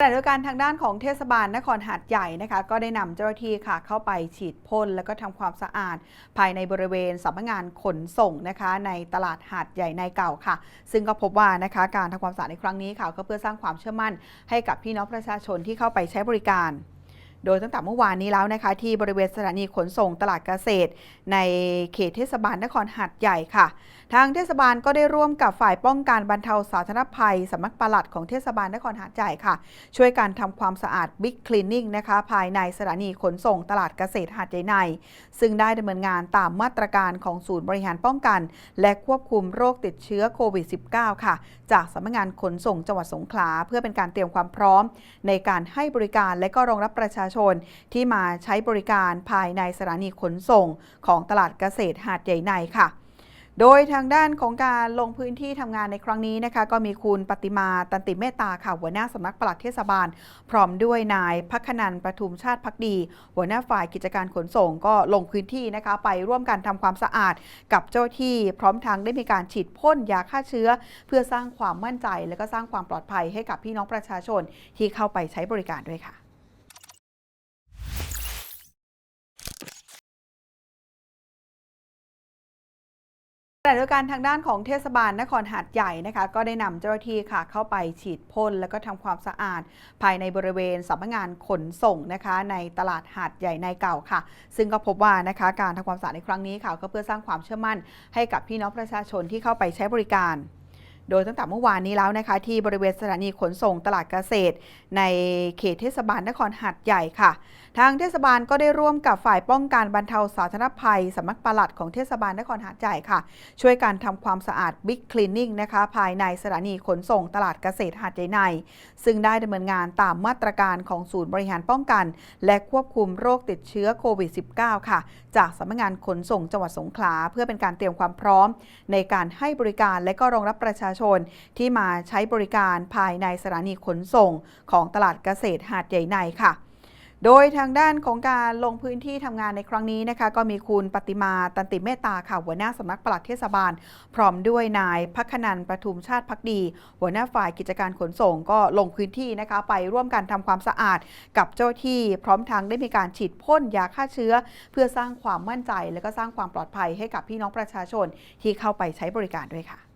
ขณะเดียวกันทางด้านของเทศบาลนครหาดใหญ่นะคะก็ได้นำเจ้าหน้าที่ค่ะเข้าไปฉีดพ่นแล้วก็ทำความสะอาด ภายในบริเวณสำนักงานขนส่งนะคะ ในตลาดหาดใหญ่ในเก่าค่ะ ซึ่งก็พบว่านะคะการทำความสะอาดในครั้งนี้ค่ะก็เพื่อสร้างความเชื่อมั่นให้กับพี่น้องประชาชนที่เข้าไปใช้บริการ โดยตั้งแต่เมื่อวานนี้แล้วนะคะ ที่บริเวณสถานีขนส่งตลาดเกษตร ในเขตเทศบาลนครหาดใหญ่ค่ะ ทางเทศบาลก็ได้ร่วมกับฝ่ายป้องกันบรรเทาสาธารณภัยสำนักปลัดของเทศบาลนครหาดใหญ่ค่ะ ช่วยการทำความสะอาดบิ๊กคลีนนิ่งนะคะ ภายในสถานีขนส่งตลาดเกษตรหาดใหญ่ใน ซึ่งได้ดำเนินงานตามมาตรการของศูนย์บริหารป้องกัน และควบคุมโรคติดเชื้อโควิด -19 ค่ะ จากสำนักงานขนส่งจังหวัดสงขลาเพื่อเป็นการเตรียมความพร้อม ในการให้บริการและก็รองรับประชาชนที่มาใช้บริการภายในสถานีขนส่งของตลาดเกษตรหาดใหญ่ในค่ะโดยทางด้านของการลงพื้นที่ทำงานในครั้งนี้นะคะ ก็มีคุณปฏิมาตันติเมตตาค่ะ หัวหน้าสำนักปลัดเทศบาล พร้อมด้วยนายพักนันประทุมชาติพักดี หัวหน้าฝ่ายกิจการขนส่งก็ลงพื้นที่นะคะ ไปร่วมกันทำความสะอาดกับเจ้าหน้าที่ พร้อมทั้งได้มีการฉีดพ่นยาฆ่าเชื้อ เพื่อสร้างความมั่นใจ และก็สร้างความปลอดภัยให้กับพี่น้องประชาชนที่เข้าไปใช้บริการด้วยค่ะ ณะเดียวกันทางด้านของเทศบาลนครหาดใหญ่นะคะ ก็ได้นำเจ้าหน้าที่ค่ะเข้าไปฉีดพ่นแล้วก็ทำความสะอาด ภายในบริเวณสำนักงานขนส่งนะคะ ในตลาดหาดใหญ่ในเก่าค่ะ ซึ่งก็พบว่านะคะการทำความสะอาดในครั้งนี้ค่ะ ก็เพื่อสร้างความเชื่อมั่นให้กับพี่น้องประชาชนที่เข้าไปใช้บริการ โดยตั้งแต่เมื่อวานนี้แล้วนะคะ ที่บริเวณสถานีขนส่งตลาดเกษตร ในเขตเทศบาลนครหาดใหญ่ค่ะ ทางเทศบาลก็ได้ร่วมกับฝ่ายป้องกันบรรเทาสาธารณภัยสำนักปลัดของเทศบาลนครหาดใหญ่ค่ะ ช่วยการทำความสะอาดบิ๊กคลีนนิ่งนะคะ ภายในสถานีขนส่งตลาดเกษตรหาดใหญ่ใน ซึ่งได้ดำเนินงานตามมาตรการของศูนย์บริหารป้องกัน และควบคุมโรคติดเชื้อโควิด -19 ค่ะ จากสำนักงานขนส่งจังหวัดสงขลาเพื่อเป็นการเตรียมความพร้อม ในการให้บริการและก็รองรับประชาชนที่มาใช้บริการภายในสถานีขนส่งของตลาดเกษตรหาดใหญ่ในค่ะโดยทางด้านของการลงพื้นที่ทำงานในครั้งนี้นะคะ ก็มีคุณปฏิมาตันติเมตตาค่ะ หัวหน้าสำนักปลัดเทศบาล พร้อมด้วยนายพักนันประทุมชาติพักดี หัวหน้าฝ่ายกิจการขนส่งก็ลงพื้นที่นะคะ ไปร่วมกันทำความสะอาดกับเจ้าที่ พร้อมทั้งได้มีการฉีดพ่นยาฆ่าเชื้อ เพื่อสร้างความมั่นใจ และก็สร้างความปลอดภัยให้กับพี่น้องประชาชนที่เข้าไปใช้บริการด้วยค่ะ